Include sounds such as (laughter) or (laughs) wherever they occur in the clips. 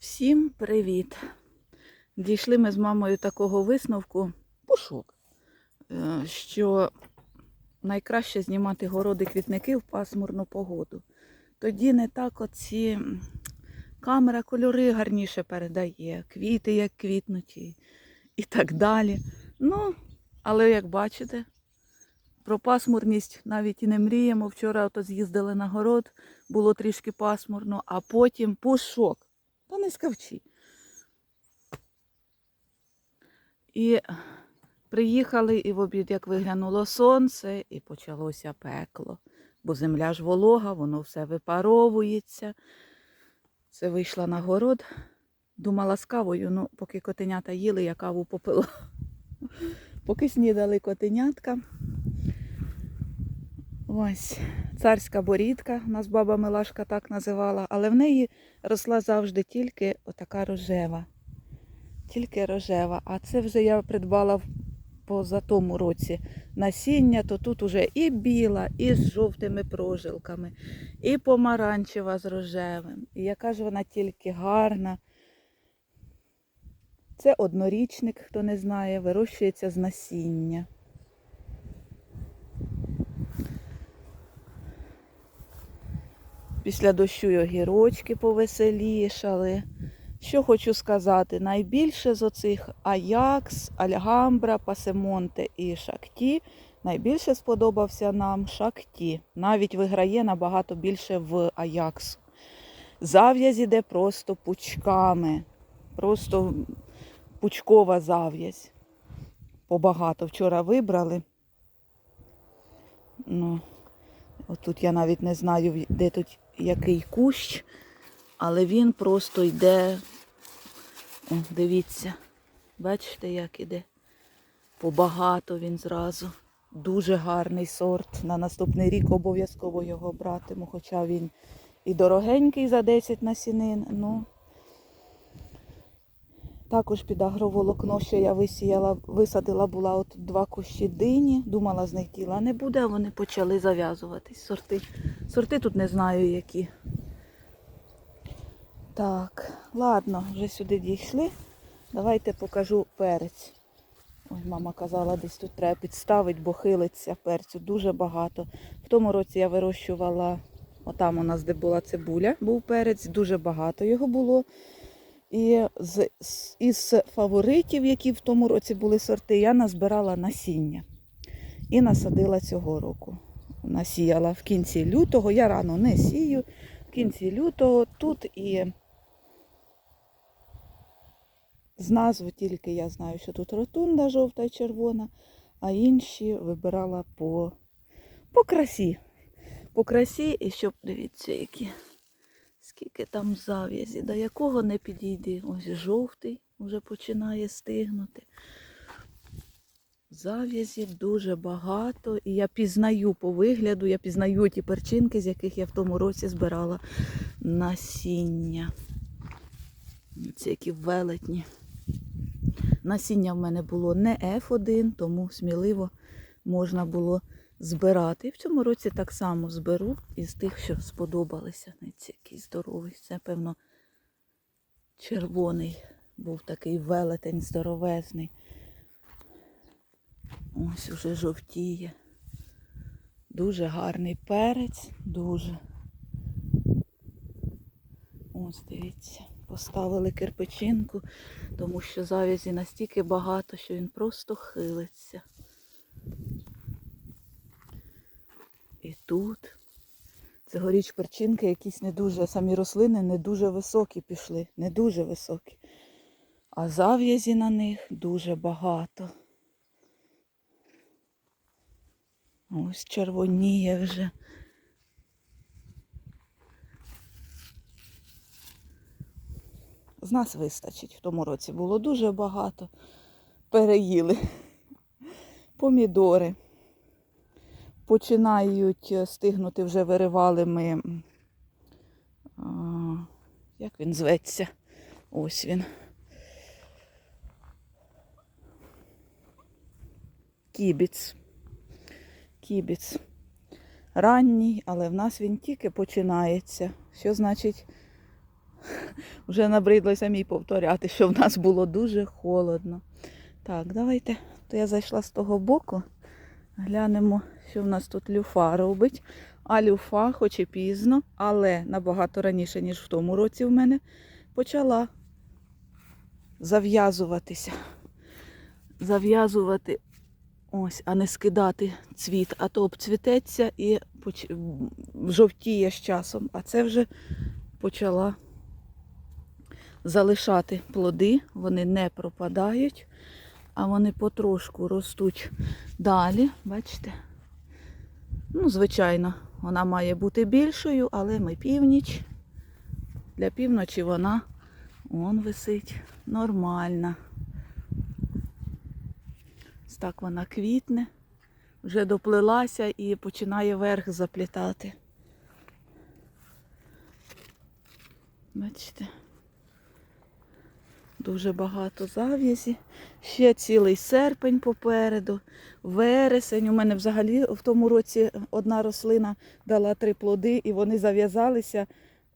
Всім привіт! Дійшли ми з мамою такого висновку, пушок, е, що найкраще знімати городи квітники в пасмурну погоду. Тоді не так оці камера кольори гарніше передає, квіти як квітнуть і, і так далі. Ну, але як бачите, про пасмурність навіть і не мріємо. Вчора ото з'їздили на город, було трішки пасмурно, а потім пушок. Та не скавчи. І приїхали, і в обід, як виглянуло сонце, і почалося пекло. Бо земля ж волога, воно все випаровується. Це вийшла на город. Думала з кавою, ну, поки котенята їли, я каву попила. Поки снідали котенятка. Ось царська борідка, нас баба Милашка так називала, але в неї росла завжди тільки отака рожева. Тільки рожева. А це вже я придбала поза тому році насіння, то тут уже і біла, і з жовтими прожилками, і помаранчева з рожевим. І яка ж вона тільки гарна. Це однорічник, хто не знає, вирощується з насіння. Після дощу й огірочки повеселішали. Що хочу сказати, найбільше з оцих Аякс, Альгамбра, Пасемонте і Шакті найбільше сподобався нам Шакті. Навіть виграє набагато більше в Аяксу. Зав'язь іде просто пучками. Просто пучкова зав'язь. Побагато вчора вибрали. Ну, Отут я навіть не знаю, де тут який кущ, але він просто йде. О, дивіться, бачите, як іде. Побагато він зразу. Дуже гарний сорт. На наступний рік обов'язково його братиму, хоча він і дорогенький за 10 насінин. Ну, також під агроволокно, що я висіяла, висадила була от два кущі дині. Думала, з них діла не буде, а вони почали зав'язуватись. Сорти. Сорти тут не знаю які. Так, ладно, вже сюди дійшли. Давайте покажу перець. Ой, мама казала, десь тут треба підставити, бо хилиться перцю дуже багато. В тому році я вирощувала, отам у нас, де була цибуля, був перець, дуже багато його було. І з, із фаворитів, які в тому році були сорти, я назбирала насіння і насадила цього року. Насіяла в кінці лютого, я рано не сію, в кінці лютого тут і з назви тільки я знаю, що тут ротунда жовта і червона, а інші вибирала по, по красі. По красі і щоб, дивіться, які. Скільки там зав'язі, до якого не підійди. Ось жовтий вже починає стигнути. Зав'язі дуже багато. І я пізнаю по вигляду, я пізнаю ті перчинки, з яких я в тому році збирала насіння. Це які велетні. Насіння в мене було не F1, тому сміливо можна було збирати. І в цьому році так само зберу із тих, що сподобалися. Ці який здоровий. Це, певно, червоний був такий велетень здоровезний. Ось уже жовтіє. Дуже гарний перець, дуже. Ось дивіться, поставили кирпичинку, тому що завязі настільки багато, що він просто хилиться. І тут. Цьогоріч перчинки якісь не дуже, самі рослини не дуже високі пішли, не дуже високі. А зав'язі на них дуже багато. Ось червоніє вже. З нас вистачить. В тому році було дуже багато. Переїли. Помідори починають е, стигнути, вже виривали ми. Як він зветься? Ось він. Кібіц. Кібіц. Ранній, але в нас він тільки починається. Що значить (laughs) Вже набридло самій повторяти, що в нас було дуже холодно. Так, давайте. То я зайшла з того боку. Глянемо, що в нас тут люфа робить. А люфа, хоч і пізно, але набагато раніше, ніж в тому році в мене, почала зав'язуватися. Зав'язувати ось, а не скидати цвіт, а то обцвітеться і поч... жовтіє з часом. А це вже почала залишати плоди, вони не пропадають, а вони потрошку ростуть далі. Бачите? Ну, звичайно, вона має бути більшою, але ми північ. Для півночі вона он висить нормальна. Ось так вона квітне, вже доплилася і починає верх заплітати. Бачите? Дуже багато зав'язі. Ще цілий серпень попереду, вересень. У мене взагалі в тому році одна рослина дала три плоди, і вони зав'язалися.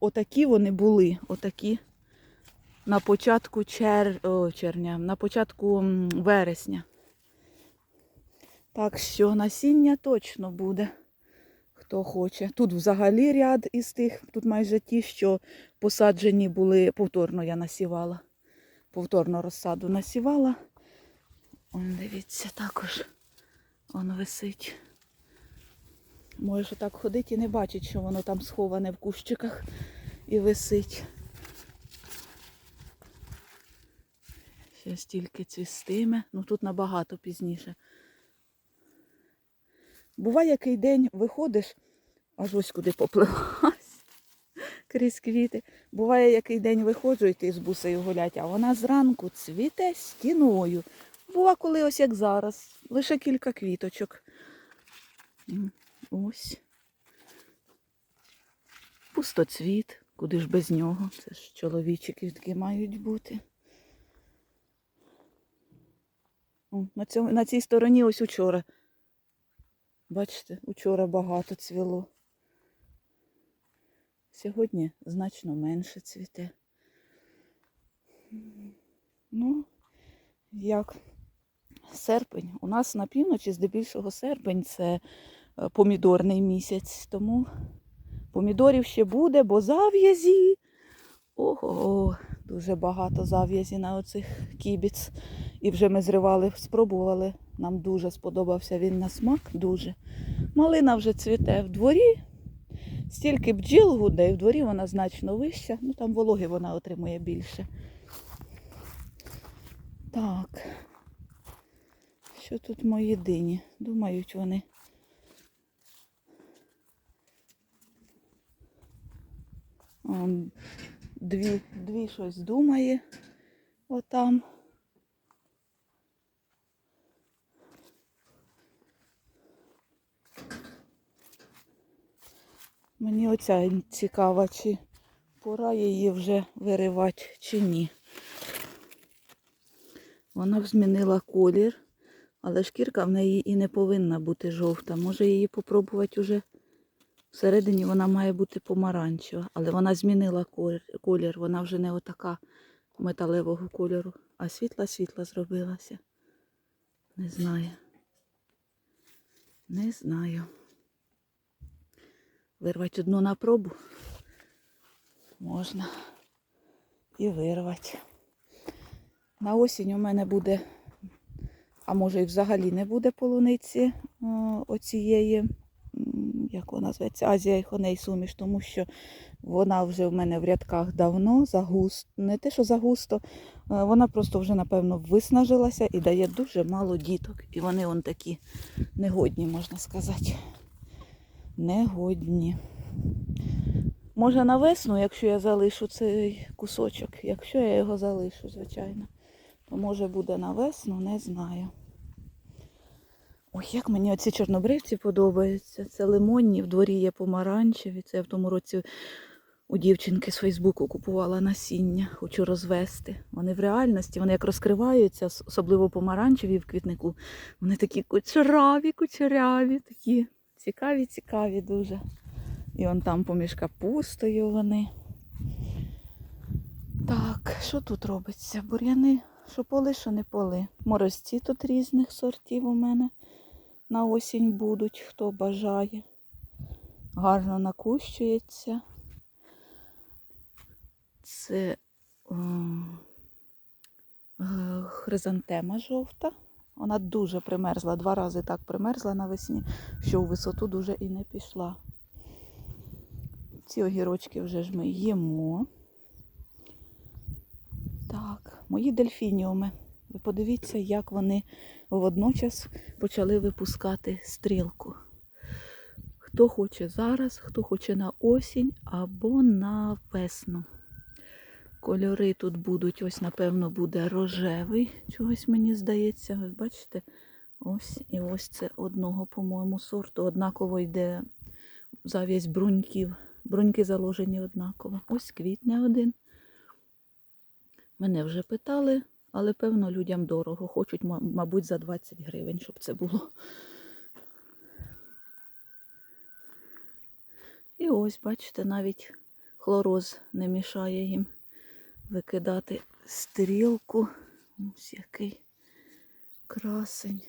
Отакі вони були, отакі на початку чер... О, червня, на початку вересня. Так що насіння точно буде, хто хоче. Тут взагалі ряд із тих, тут майже ті, що посаджені були, повторно я насівала. Повторно розсаду насівала. Он, дивіться, також он висить. Може так ходить і не бачить, що воно там сховане в кущиках і висить. Ще стільки цвістиме. Ну тут набагато пізніше. Буває, який день виходиш, аж ось куди поплилась крізь квіти. Буває, який день виходжу йти з бусею гулять, а вона зранку цвіте стіною. Бува, коли ось як зараз, лише кілька квіточок. Ось. Пустоцвіт, куди ж без нього? Це ж чоловічі квітки мають бути. На, цьому, на цій стороні ось учора. Бачите, учора багато цвіло. Сьогодні значно менше цвіте. Ну, як серпень. У нас на півночі, здебільшого, серпень це е, помідорний місяць. Тому помідорів ще буде, бо зав'язі. Ого, дуже багато зав'язі на оцих кібіц. І вже ми зривали, спробували. Нам дуже сподобався він на смак, дуже. Малина вже цвіте в дворі. Стільки бджіл гуде, і в дворі вона значно вища. Ну там вологи вона отримує більше. Так. Що тут мої дині? Думають вони. Он, дві, дві щось думає. Отам. Мені оця цікава, чи пора її вже виривати, чи ні. Вона б змінила колір, але шкірка в неї і не повинна бути жовта. Може її попробувати уже всередині вона має бути помаранчева, але вона змінила колір. Вона вже не отака металевого кольору, а світла-світла зробилася. Не знаю. Не знаю. Вирвати одну на пробу можна і вирвати. На осінь у мене буде, а може і взагалі не буде полуниці оцієї, як вона зветься, Азія і Хоней суміш, тому що вона вже в мене в рядках давно, загусто, не те, що загусто, е, вона просто вже, напевно, виснажилася і дає дуже мало діток. І вони вон такі негодні, можна сказати. Негодні. Може на весну, якщо я залишу цей кусочок, якщо я його залишу, звичайно, то може буде на весну, не знаю. Ой, як мені оці чорнобривці подобаються. Це лимонні, в дворі є помаранчеві. Це я в тому році у дівчинки з Фейсбуку купувала насіння, хочу розвести. Вони в реальності, вони як розкриваються, особливо помаранчеві в квітнику. Вони такі кучеряві, кучеряві, такі цікаві, цікаві дуже. І он там поміж капустою вони. Так, що тут робиться? Бур'яни, що поли, що не поли. Морозці тут різних сортів у мене на осінь будуть, хто бажає. Гарно накущується. Це м, е, хризантема жовта. Вона дуже примерзла, два рази так примерзла навесні, що у висоту дуже і не пішла. Ці огірочки вже ж ми їмо. Так, мої дельфініуми. Ви подивіться, як вони водночас почали випускати стрілку. Хто хоче зараз, хто хоче на осінь або на весну. Кольори тут будуть, ось, напевно, буде рожевий, чогось мені здається. Ви бачите? Ось і ось це одного, по-моєму, сорту. Однаково йде завість бруньків. Бруньки заложені однаково. Ось квітне один. Мене вже питали, але певно людям дорого. Хочуть, мабуть, за 20 гривень, щоб це було. І ось, бачите, навіть хлороз не мішає їм викидати стрілку. Ось який красень.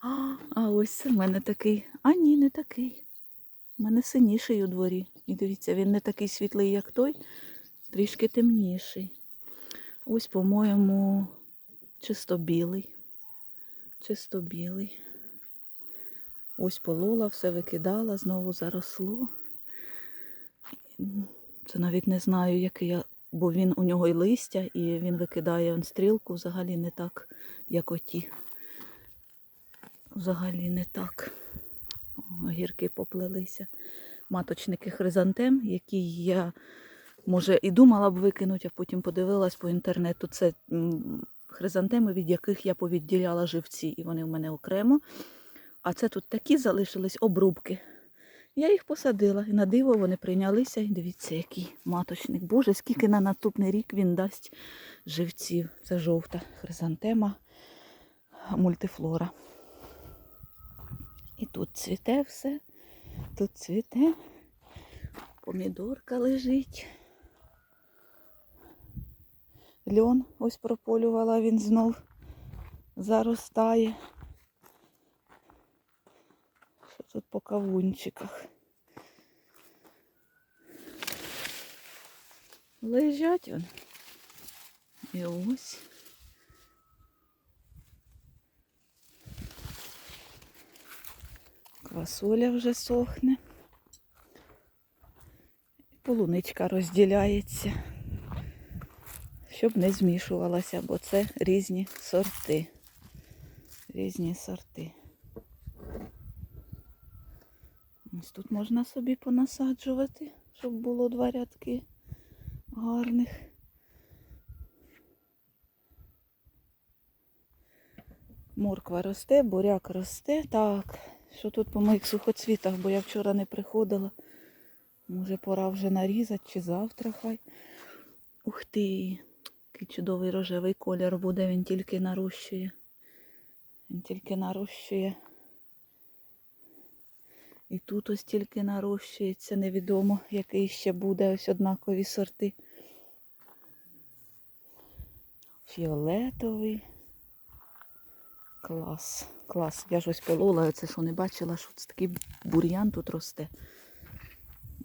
А, а ось це в мене такий. А ні, не такий. У мене синіший у дворі. І дивіться, він не такий світлий, як той, трішки темніший. Ось, по-моєму, чисто білий. Чисто білий. Ось полола, все викидала, знову заросло. Це навіть не знаю, який я, бо він у нього і листя, і він викидає он стрілку взагалі не так, як оті. Взагалі не так. О, Огірки поплелися. Маточники хризантем, які я, може, і думала б викинути, а потім подивилась по інтернету. Це хризантеми, від яких я повідділяла живці, і вони в мене окремо. А це тут такі залишились обрубки. Я їх посадила і на диво вони прийнялися. І дивіться, який маточник. Боже, скільки на наступний рік він дасть живців. Це жовта хризантема мультифлора. І тут цвіте все, тут цвіте, помідорка лежить. Льон ось прополювала, він знов заростає. Що тут по кавунчиках? Лежать вони. І ось. Квасоля вже сохне. Полуничка розділяється, щоб не змішувалася, бо це різні сорти. Різні сорти. Ось тут можна собі понасаджувати, щоб було два рядки гарних. Морква росте, буряк росте. Так, що тут по моїх сухоцвітах, бо я вчора не приходила. Може, пора вже нарізати чи завтра хай. Ух ти, який чудовий рожевий колір буде, він тільки нарощує. Він тільки нарощує. І тут ось тільки нарощується, невідомо, який ще буде ось однакові сорти. Фіолетовий. Клас, клас. Я ж ось полола, оце що не бачила, що це такий бур'ян тут росте.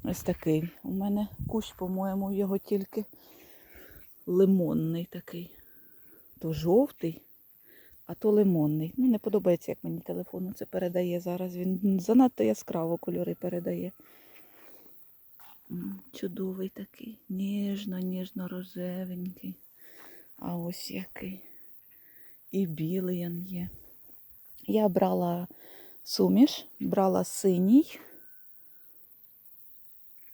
Ось такий. У мене кущ, по-моєму, його тільки лимонний такий. То жовтий, а то лимонний. Ну, не подобається, як мені телефону це передає зараз. Він занадто яскраво кольори передає. Чудовий такий. Ніжно, ніжно рожевенький. А ось який. І білий він є. Я брала суміш, брала синій,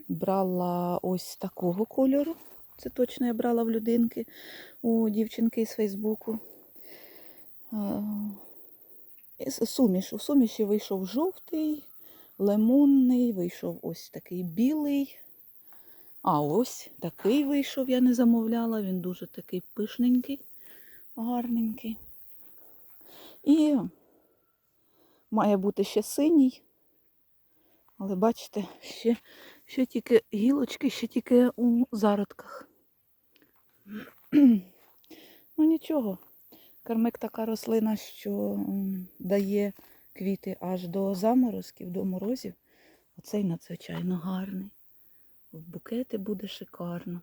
брала ось такого кольору. Це точно я брала в людинки у дівчинки з Фейсбуку. Е, Суміш. У суміші вийшов жовтий, лимонний, вийшов ось такий білий. А ось такий вийшов, я не замовляла. Він дуже такий пишненький, гарненький. І має бути ще синій. Але бачите, ще, Ще тільки гілочки, ще тільки у зародках. (clears throat) ну нічого. Кармик така рослина, що дає квіти аж до заморозків, до морозів. Оцей надзвичайно гарний. В букети буде шикарно.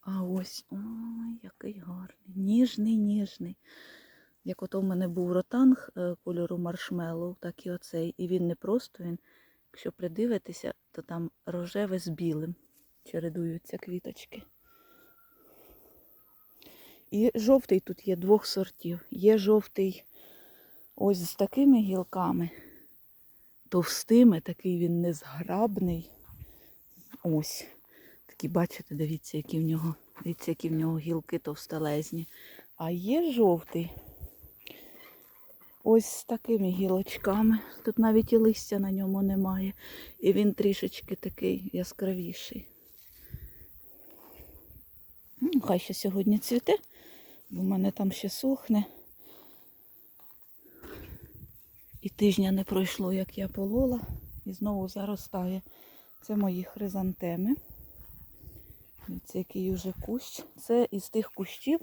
А ось, ой, який гарний. Ніжний, ніжний. Як ото в мене був ротанг е, кольору маршмеллоу, так і оцей. І він не просто, він, якщо придивитися, то там рожеве з білим чередуються квіточки. І жовтий тут є двох сортів. Є жовтий ось з такими гілками, товстими, такий він незграбний. Ось. Такі, бачите, дивіться, які в нього, дивіться, які в нього гілки товстелезні. А є жовтий. Ось з такими гілочками. Тут навіть і листя на ньому немає. І він трішечки такий яскравіший. Ну, Хай ще сьогодні цвіте, бо в мене там ще сохне. І тижня не пройшло, як я полола, і знову заростає. Це мої хризантеми. Це який уже кущ. Це із тих кущів,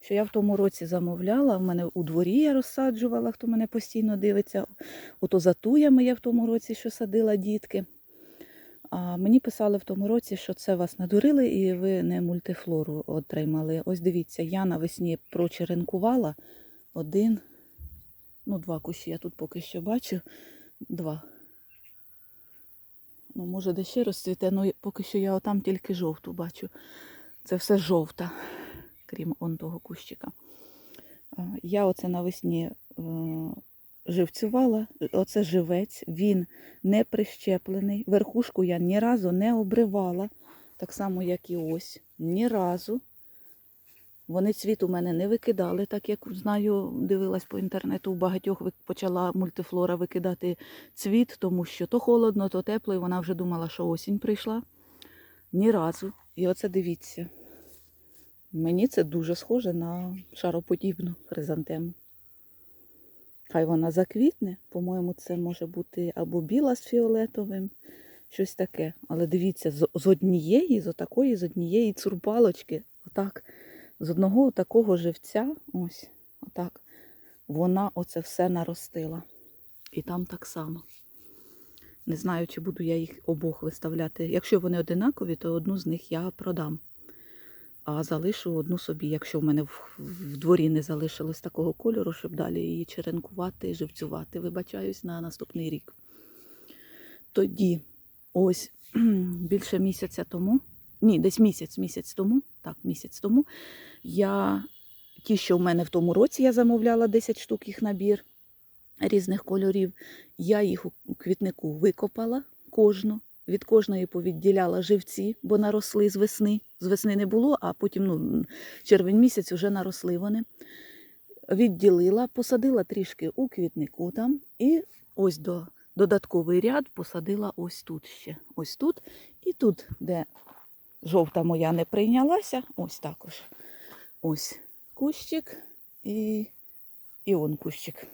що я в тому році замовляла. В мене у дворі я розсаджувала, хто мене постійно дивиться. Ото за туями я в тому році, що садила дітки. А мені писали в тому році, що це вас надурили і ви не мультифлору отримали. Ось дивіться, я навесні прочеренкувала один, ну, два кущі я тут поки що бачу. Два. Ну, може, де ще розцвіте, але поки що я отам тільки жовту бачу. Це все жовта, крім он того кущика. Я оце навесні е, живцювала, оце живець, він не прищеплений. Верхушку я ні разу не обривала, так само, як і ось. Ні разу. Вони цвіт у мене не викидали, так як знаю, дивилась по інтернету, у багатьох почала мультифлора викидати цвіт, тому що то холодно, то тепло, і вона вже думала, що осінь прийшла. Ні разу. І оце дивіться. Мені це дуже схоже на шароподібну хризантему. Хай вона заквітне, по-моєму, це може бути або біла з фіолетовим, щось таке. Але дивіться, з, з однієї, з отакої, з однієї цурпалочки, отак, з одного такого живця, ось, отак, вона оце все наростила. І там так само. Не знаю, чи буду я їх обох виставляти. Якщо вони одинакові, то одну з них я продам. А залишу одну собі, якщо в мене в, в дворі не залишилось такого кольору, щоб далі її черенкувати, живцювати. Вибачаюсь на наступний рік. Тоді, ось (clears throat) більше місяця тому, ні, десь місяць, місяць тому, так, місяць тому, я ті, що в мене в тому році я замовляла 10 штук їх набір різних кольорів, я їх у квітнику викопала кожну. Від кожної повідділяла живці, бо наросли з весни. З весни не було, а потім ну, червень місяць вже наросли вони. Відділила, посадила трішки у квітнику там і ось до додатковий ряд посадила ось тут ще. Ось тут. І тут, де жовта моя не прийнялася, ось також. Ось кущик і, і он кущик.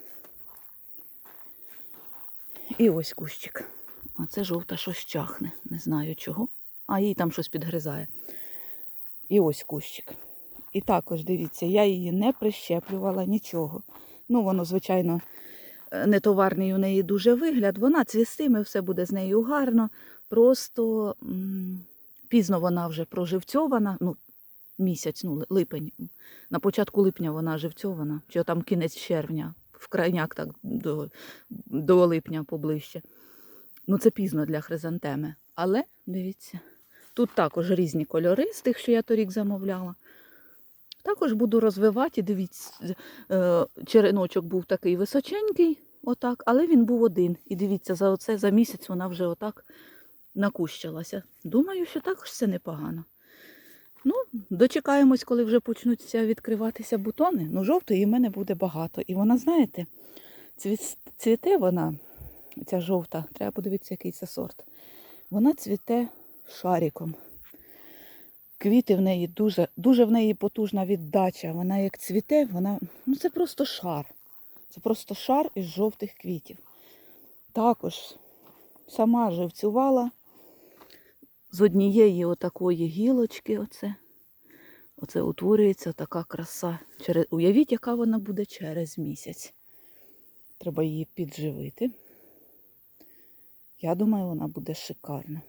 І ось кущик. А це жовта щось чахне, не знаю чого. А їй там щось підгризає. І ось кущик. І також дивіться, я її не прищеплювала нічого. Ну, воно, звичайно, е, не товарний у неї дуже вигляд. Вона цвістиме, все буде з нею гарно. Просто пізно вона вже проживцьована. Ну, місяць, ну, липень. На початку липня вона живцьована, чи там кінець червня, в крайняк так до, до липня поближче. Ну, це пізно для хризантеми. Але дивіться, тут також різні кольори з тих, що я торік замовляла. Також буду розвивати, дивіться, е, череночок був такий височенький, отак, але він був один. І дивіться, за оце за місяць вона вже отак накущилася. Думаю, що також це непогано. Ну, дочекаємось, коли вже почнуться відкриватися бутони. Ну, жовтої в мене буде багато. І вона, знаєте, цвіте вона, ця жовта, треба подивитися, який це сорт. Вона цвіте шариком. Квіти в неї дуже, дуже в неї потужна віддача. Вона як цвіте, вона, ну це просто шар. Це просто шар із жовтих квітів. Також сама живцювала з однієї отакої гілочки. Оце, оце утворюється така краса. Уявіть, яка вона буде через місяць. Треба її підживити. Я думаю, вона буде шикарна.